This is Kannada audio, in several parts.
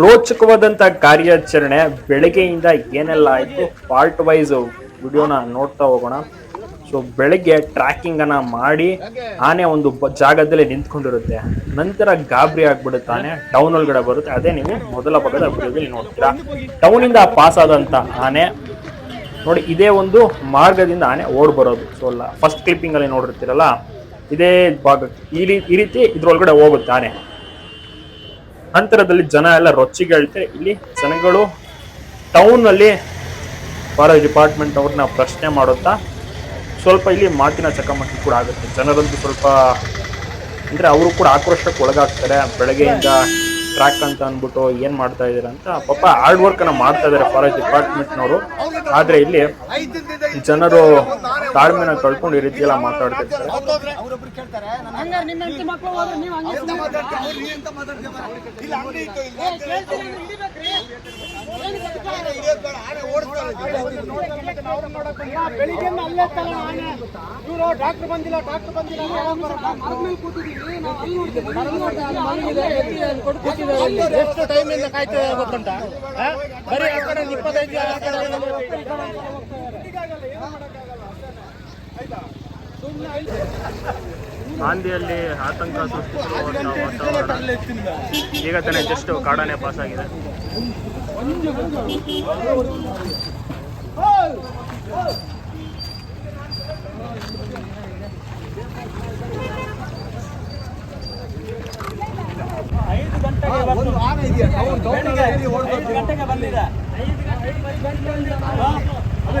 ರೋಚಕವಾದಂತ ಕಾರ್ಯಾಚರಣೆ ಬೆಳಗ್ಗೆಯಿಂದ ಏನೆಲ್ಲ ಆಯ್ತು? ಪಾರ್ಟ್ ವೈಸ್ ವಿಡಿಯೋನ ನೋಡ್ತಾ ಹೋಗೋಣ. ಸೊ ಬೆಳಗ್ಗೆ ಟ್ರ್ಯಾಕಿಂಗ್ ಅನ್ನ ಮಾಡಿ ಆನೆ ಒಂದು ಜಾಗದಲ್ಲಿ ನಿಂತ್ಕೊಂಡಿರುತ್ತೆ. ನಂತರ ಗಾಬರಿ ಆಗ್ಬಿಡುತ್ತೆ ಆನೆ ಟೌನ್ ಒಳಗಡೆ ಬರುತ್ತೆ. ಅದೇ ನೀವು ಮೊದಲ ಭಾಗದ ವಿಡಿಯೋದಲ್ಲಿ ನೋಡ್ತೀರಾ. ಟೌನ್ ಇಂದ ಪಾಸ್ ಆದಂತ ಆನೆ, ನೋಡಿ, ಇದೇ ಒಂದು ಮಾರ್ಗದಿಂದ ಆನೆ ಓಡ್ ಬರೋದು. ಸೊ ಅಲ್ಲ ಫಸ್ಟ್ ಕ್ಲಿಪ್ಪಿಂಗ್ ಅಲ್ಲಿ ನೋಡಿರ್ತೀರಲ್ಲ, ಇದೇ ಭಾಗ ಈ ರೀತಿ ಇದ್ರೊಳಗಡೆ ಹೋಗುತ್ತೆ ಆನೆ. ನಂತರದಲ್ಲಿ ಜನ ಎಲ್ಲ ರೊಚ್ಚಿಗೆಳ್ತೆ. ಇಲ್ಲಿ ಜನಗಳು ಟೌನ್ ಅಲ್ಲಿ ಫಾರೆಸ್ಟ್ ಡಿಪಾರ್ಟ್ಮೆಂಟ್ ಅವ್ರನ್ನ ಪ್ರಶ್ನೆ ಮಾಡುತ್ತಾ ಸ್ವಲ್ಪ ಇಲ್ಲಿ ಮಾತಿನ ಚಕಮಕಿ ಕೂಡ ಆಗುತ್ತೆ. ಜನರಂತೂ ಸ್ವಲ್ಪ, ಅಂದ್ರೆ ಅವರು ಕೂಡ ಆಕ್ರೋಶಕ್ಕೆ ಒಳಗಾಗ್ತಾರೆ. ಬೆಳಗ್ಗೆಯಿಂದ ಟ್ರ್ಯಾಕ್ ಅಂತ ಅಂದ್ಬಿಟ್ಟು ಏನ್ ಮಾಡ್ತಾ ಇದಾರೆ ಅಂತ ಪಾಪ ಹಾರ್ಡ್ ವರ್ಕ್ ಅನ್ನ ಮಾಡ್ತಾ ಇದ್ದಾರೆ ಫಾರೆಸ್ಟ್ ಡಿಪಾರ್ಟ್ಮೆಂಟ್ನವರು ಆದ್ರೆ ಇಲ್ಲಿ ಜನರು ತಾಳ್ಮೆನ ಕಳ್ಕೊಂಡು ಈ ರೀತಿ ಎಲ್ಲ ಮಾತಾಡ್ತಾ ಇರ್ತಾರೆ ಅವ್ರೊಬ್ರು ಕೇಳ್ತಾರೆ ಹಂಗಾರೆ ನಿಮ್ಮ ಹೆಂಡತಿ ಮಕ್ಕಳು ಹೋದ್ರೆ ನೀವು ಹಂಗೆ ಎಂತ ಮಾತಾಡ್ತೀವಿ ಇಲ್ಲ ಬೆಳಿಗ್ಗೆಯಿಂದ ಅಲ್ಲೇ ತಲ್ಲ ಆನೆ. ಇವರು ಡಾಕ್ಟರ್ ಬಂದಿಲ್ಲ ಡಾಕ್ಟರ್ ಬಂದಿಲ್ಲ ಎಷ್ಟು ಟೈಮ್ ಇಂದ ಗೊತ್ತುಂಟ ಬರೀ ಆ ಕಡೆ ಇಪ್ಪತ್ತೈದು ಆ ಕಡೆ ಹಾಂದಿಯಲ್ಲಿ ಆತಂಕ ಸೃಷ್ಟಿಸಿರುವಂತಹ ಈಗ ತಾನೆ ಜಸ್ಟ್ ಕಾಡಾನೆ ಪಾಸ್ ಆಗಿದೆ ಒಂದು ಆನೆ ಇದೆಯಾ ಟೌನ್ ಟೌನ್ ಗಂಟೆಗೆ ಬಂದಿದೆ. ಆನೆ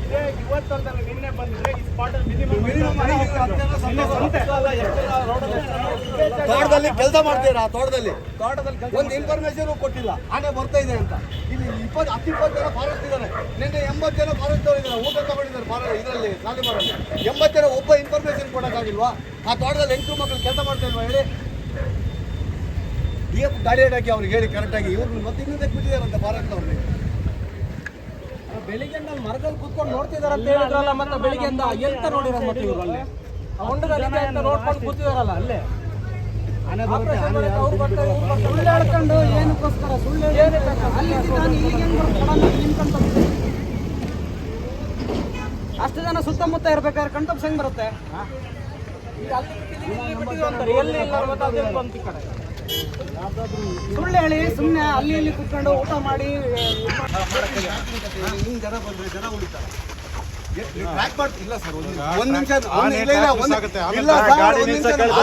ತೋಟದಲ್ಲಿ ಕೆಲಸ ಮಾಡ್ತೀರಾ ತೋಟದಲ್ಲಿ? ತೋಟದಲ್ಲಿ ಒಂದು ಇನ್ಫಾರ್ಮೇಶನ್ ಕೊಟ್ಟಿಲ್ಲ. ಆನೆ ಬರ್ತಾ ಇದೆ ಅಂತ. ಇಲ್ಲಿ ಇಪ್ಪತ್ತು ಹತ್ತು ಇಪ್ಪತ್ತು ಜನ ಫಾರೆಸ್ಟ್ ಇದ್ದಾರೆ ನಿನ್ನೆ ಎಂಬತ್ತು ಜನ ಫಾರೆಸ್ಟ್ ಅವರು ಇದ್ದಾರೆ ಊಟ ತಗೊಂಡಿದ್ದಾರೆ ಫಾರೆಸ್ಟ್ ಇದರಲ್ಲಿ ಮಾಡೋದು ಎಂಬತ್ತು ಜನ ಒಬ್ಬ ಇನ್ಫಾರ್ಮೇಶನ್ ಕೊಡೋಕ್ಕಾಗಿಲ್ವಾ? ಆ ತೋಟದಲ್ಲಿ ಹೆಂಗರು ಮಕ್ಕಳು ಕೆಲಸ ಮಾಡ್ತಾ ಇಲ್ವಾ ಹೇಳಿ? ಡಿ ಎಫ್ ಗಾಡಿ ಹಾಕಿ ಅವ್ರಿಗೆ ಹೇಳಿ ಕರೆಕ್ಟಾಗಿ ಇವ್ರು ಮತ್ತೆ ಇನ್ನೊಂದಕ್ಕೆ ಅಂತ ಫಾರೆಸ್ಟ್ ಅವ್ರಿಗೆ ಬೆಳಿಗ್ಗೆ ಮರದಲ್ಲಿ ಕುತ್ಕೊಂಡು ನೋಡ್ತಿದಾರ ಅಂತ ಹೇಳಿದ್ರಲ್ಲ ಮತ್ತೆ ಬೆಳಿಗ್ಗೆಯಿಂದ ಎಂತ ನೋಡಿರ ಮತ್ತೆ ಇವರು ಅಲ್ಲಿ ಹೊಂಡದಲ್ಲಿ ಅಂತ ನೋಡ್ಕೊಂಡು ಕೂತಿದಾರಲ್ಲ ಅಲ್ಲೇ. ಸುಳ್ಳು ಹೇಳ್ಕೊಂಡು ಏನಕ್ಕೋಸ್ಕರ ಸುಳ್ಳು ಅಲ್ಲಿ ಇಲ್ಲಿಗೆ ಅಷ್ಟು ಜನ ಸುತ್ತಮುತ್ತ ಇರ್ಬೇಕಾದ್ರೆ ಕಂಟಪ್ಸ್ ಹೆಂಗ್ ಬರುತ್ತೆ? ಈಗ ಅಲ್ಲಿ. ಎಲ್ಲಿ ಇಲ್ಲ ಮತ್ತೆ ಅದೇ. ಬಂತು ಈ ಕಡೆ ಸುಳ್ಳು ಹೇಳಿ ಸುಮ್ಮನೆ ಅಲ್ಲಿ ಇಲ್ಲಿ ಕುತ್ಕೊಂಡು ಊಟ ಮಾಡಿ ಜನ ಬಂದ್ರೆ ಜನ ಉಳಿತಾರೆ.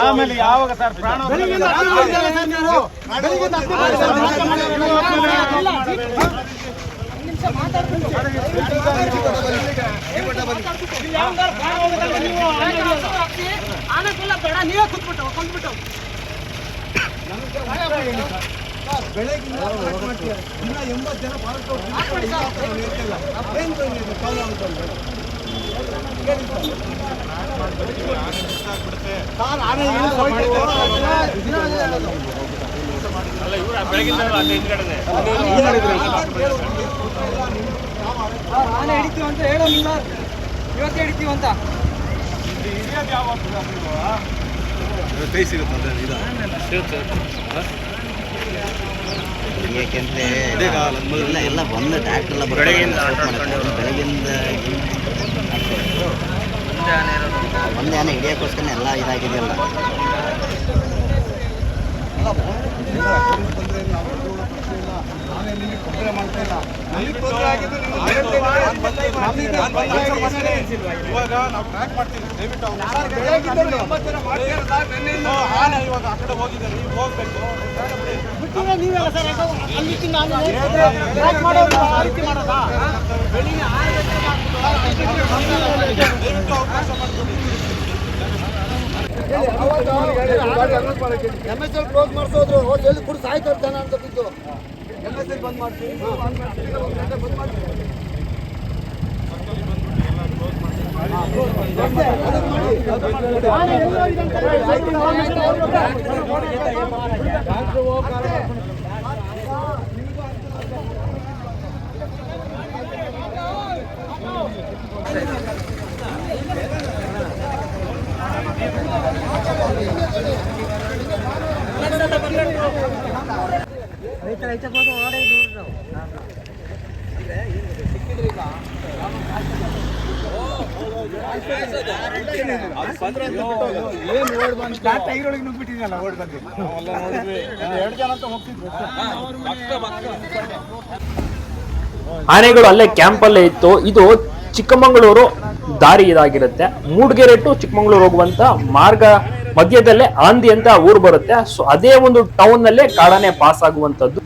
ಆಮೇಲೆ ಯಾವಾಗ ಸರ್ ಪ್ರಾಣ ಬೆಳಿಗ್ಗೆಯಿಂದ ಹತ್ತು ಗಂಟೆ ಸರ್ ನೀವು. ಬೆಳಿಗ್ಗೆಯಿಂದ ಹತ್ತು ಮಾಡ್ತೀರಾ. ಇನ್ನ ಎಂಬತ್ತು ಜನ ಅವ್ರು ತಿಳ್ಕೊಂಡು ಇಲ್ಲ. ಅಂತ ಹೇಳೋದಿಲ್ಲ ಇವತ್ತೇ ಆನೆ. ಆನೆ ಹಿಡಿತೀವಿ ಅಂತ ಹೇಳೋದಿಲ್ಲ ಸಿಗುತ್ತೆ. ಅಂತ ಯಾಕೆಂದ್ರೆ ಎಲ್ಲ ಎಲ್ಲ ಬಂದು ಡಾಕ್ಟರ್ ಎಲ್ಲ ಬೆಳಗ್ಗೆಯಿಂದ ಬೆಳಗ್ಗೆಯಿಂದ ಒಂದು ಆನೆ ಹಿಡಿಯೋಕ್ಕೋಸ್ಕರ ಎಲ್ಲ ಇದಾಗಿದೆಯಲ್ಲ. ಎಲ್ಲಿ ಕೂಡ ಸಾಯ್ತಾರೆ ಜನ ಅಂತ ಬಿದ್ದು. ಎಮ್ ಎಸ್ ಐ ಬಂದ್ ಮಾಡ್ತೀವಿ ಬಂದ್ ಮಾಡ್ತೀವಿ Thank you. ಆನೆಗಳು ಅಲ್ಲೇ ಕ್ಯಾಂಪ್ ಅಲ್ಲೇ ಇತ್ತು. ಇದು ಚಿಕ್ಕಮಗಳೂರು ದಾರಿ ಇದಾಗಿರುತ್ತೆ. ಮೂಡ್ಗೆರೆ ಟು ಚಿಕ್ಕಮಗಳೂರು ಹೋಗುವಂತ ಮಾರ್ಗ ಮಧ್ಯದಲ್ಲೇ ಆಂದಿ ಅಂತ ಊರು ಬರುತ್ತೆ. ಸೊ ಅದೇ ಒಂದು ಟೌನ್ ನಲ್ಲೇ ಕಾಡಾನೆ ಪಾಸ್ ಆಗುವಂತದ್ದು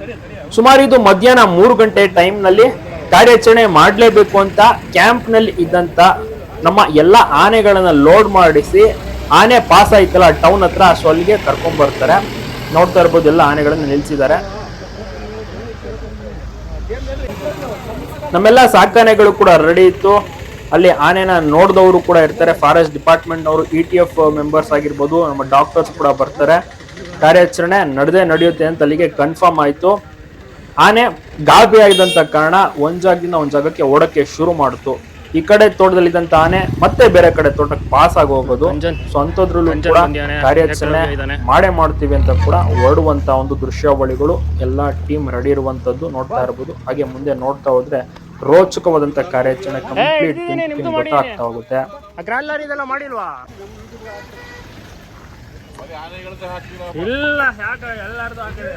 ಸುಮಾರು ಇದು ಮಧ್ಯಾಹ್ನ ಮೂರು ಗಂಟೆ ಟೈಮ್ನಲ್ಲಿ ಕಾರ್ಯಾಚರಣೆ ಮಾಡಲೇಬೇಕು ಅಂತ ಕ್ಯಾಂಪ್ನಲ್ಲಿ ಇದ್ದಂತ ನಮ್ಮ ಎಲ್ಲ ಆನೆಗಳನ್ನ ಲೋಡ್ ಮಾಡಿಸಿ ಆನೆ ಪಾಸ್ ಆಯ್ತಲ್ಲ ಟೌನ್ ಹತ್ರ ಸೊ ಅಲ್ಲಿಗೆ ಕರ್ಕೊಂಡ್ ಬರ್ತಾರೆ. ನೋಡ್ತಾ ಇರ್ಬೋದು ಎಲ್ಲ ಆನೆಗಳನ್ನ ನಿಲ್ಸಿದ್ದಾರೆ. ನಮ್ಮೆಲ್ಲ ಸಾಕಾನೆಗಳು ಕೂಡ ರೆಡಿ ಇತ್ತು. ಅಲ್ಲಿ ಆನೆನ ನೋಡಿದವರು ಕೂಡ ಇರ್ತಾರೆ. ಫಾರೆಸ್ಟ್ ಡಿಪಾರ್ಟ್ಮೆಂಟ್ ಅವರು ಇ ಟಿ ಎಫ್ ಮೆಂಬರ್ಸ್ ಆಗಿರ್ಬೋದು ನಮ್ಮ ಡಾಕ್ಟರ್ಸ್ ಕೂಡ ಬರ್ತಾರೆ. ಕಾರ್ಯಾಚರಣೆ ನಡೆದೇ ನಡೆಯುತ್ತೆ ಅಂತ ಅಲ್ಲಿಗೆ ಕನ್ಫರ್ಮ್ ಆಯಿತು. ಆನೆ ಗಾಬಿ ಆಗಿದಂತ ಕಾರಣ ಒಂದು ಜಾಗದಿಂದ ಒಂದು ಜಾಗಕ್ಕೆ ಓಡಕ್ಕೆ ಶುರು ಮಾಡಿತು. ಈ ಕಡೆ ತೋಟದಲ್ಲಿದ್ದಂತ ಆನೆ ಮತ್ತೆ ಬೇರೆ ಕಡೆ ತೋಟಕ್ಕೆ ಪಾಸ್ ಆಗಿ ಹೋಗೋದು. ಸೊ ಅಂಥದ್ರಲ್ಲೂ ಕೂಡ ಕಾರ್ಯಾಚರಣೆ ಮಾಡೇ ಮಾಡ್ತೀವಿ ಅಂತ ಕೂಡ ಹೊರಡುವಂತ ಒಂದು ದೃಶ್ಯಾವಳಿಗಳು ಎಲ್ಲಾ ಟೀಮ್ ರೆಡಿ ಇರುವಂತದ್ದು ನೋಡ್ತಾ ಇರ್ಬೋದು. ಹಾಗೆ ಮುಂದೆ ನೋಡ್ತಾ ಹೋದ್ರೆ ರೋಚಕವಾದಂತ ಕಾರ್ಯಾಚರಣೆ ಕಂಪ್ಲೀಟ್ ಗೊತ್ತಾಗ್ತಾ ಹೋಗುತ್ತೆ. ಇದೆಲ್ಲ ಮಾಡಿಲ್ವಾ? ಇಲ್ಲ ಯಾಕೆ ಎಲ್ಲಾರ್ದು ಹಾಕಿದೆ?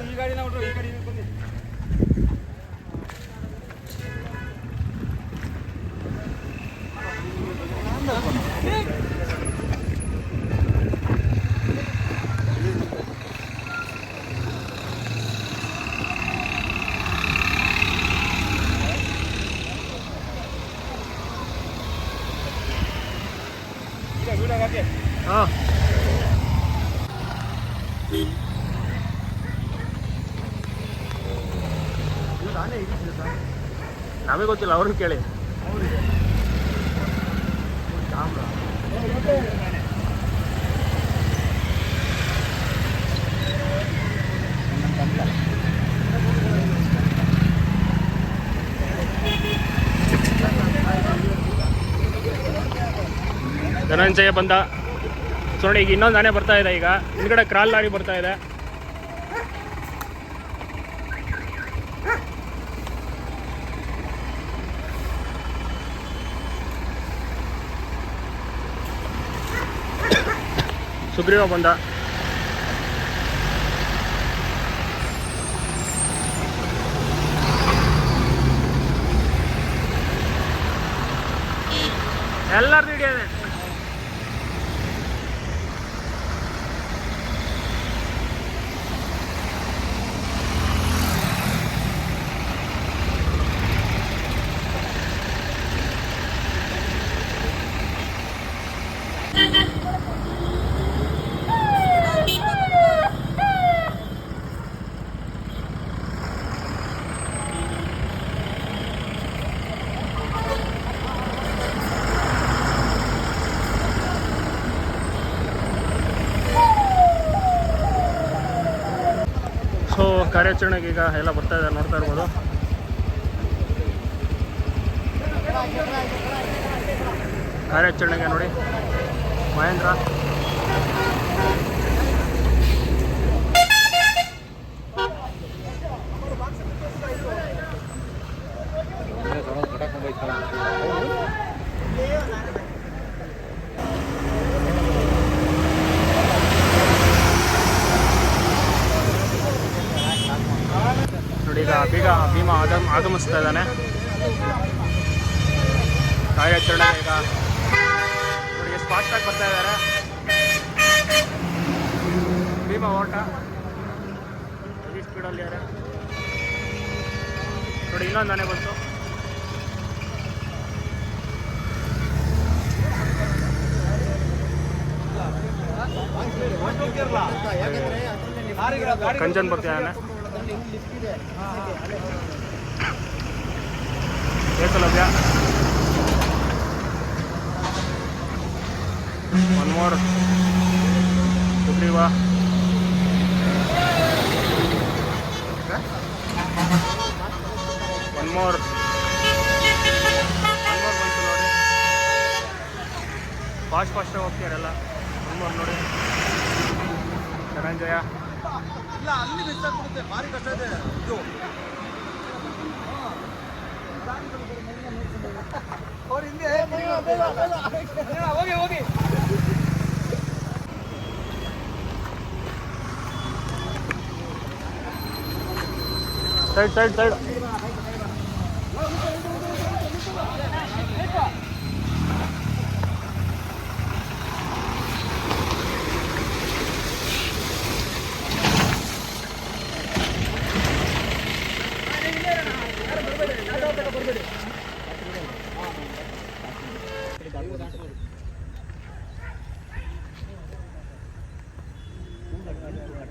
ಕಡೆ ನಮಗೆ ಗೊತ್ತಿಲ್ಲ ಅವ್ರನ್ನ ಕೇಳಿ. ಧನಂಜಯ ಬಂದ. ಸೊ ನೋಡಿ ಈಗ ಇನ್ನೊಂದು ಆನೆ ಬರ್ತಾ ಇದೆ ಈಗ. ಹಿಂದ್ಗಡೆ ಕ್ರಾಲ್ ಲಾರಿ ಬರ್ತಾ ಇದೆ. ಸುಗ್ರೀವ ಬಂದ. ಎಲ್ಲರದು ಹಿಡಿಯೋದೆ ಸೊ ಕಾರ್ಯಾಚರಣೆಗೆ ಈಗ ಎಲ್ಲ ಬರ್ತಾ ಇದೆ ನೋಡ್ತಾ ಇರ್ಬೋದು. ಕಾರ್ಯಾಚರಣೆಗೆ ನೋಡಿ. ಮಹೇಂದ್ರ ನೋಡಿ ಈಗ ಭೀಮ ಆಗಮ್ ಆಗಮಿಸ್ತಾ ಇದ್ದಾನೆ ಕಾರ್ಯಾಚರಣೆ ಈಗ ನೋಡಿ ಸ್ಪಾಸ್ಟ್ ಆಗಿ ಬರ್ತಾ ಇದ್ದಾರೆ. ಭೀಮ ಓಟ. ಹೆವಿ ಸ್ಪೀಡಲ್ಲಿ ಯಾರ ನೋಡಿ ಇನ್ನೊಂದು ಮನೆ ಬಂತು. Kanjan Kanchan ಬರ್ತಿದ್ದಾನೆ Ekalavya one more Sugriva one more one more ಬಂತು ನೋಡಿ ಫಾಸ್ಟ್ ಫಾಸ್ಟಾಗಿ ಹೋಗ್ತೀರಲ್ಲ ಒನ್ ಮೋರ್ ನೋಡಿ ಧನಂಜಯ ಇಲ್ಲ ಅಲ್ಲಿ ಮಿಸ್ ಆಗ್ಬಿಡುತ್ತೆ ಭಾರಿ ಕಷ್ಟ ಇದೆ ಇದು ಅವ್ರ ಹಿಂದೆ ಹೋಗಿ ಹೋಗಿ ಸೈಡ್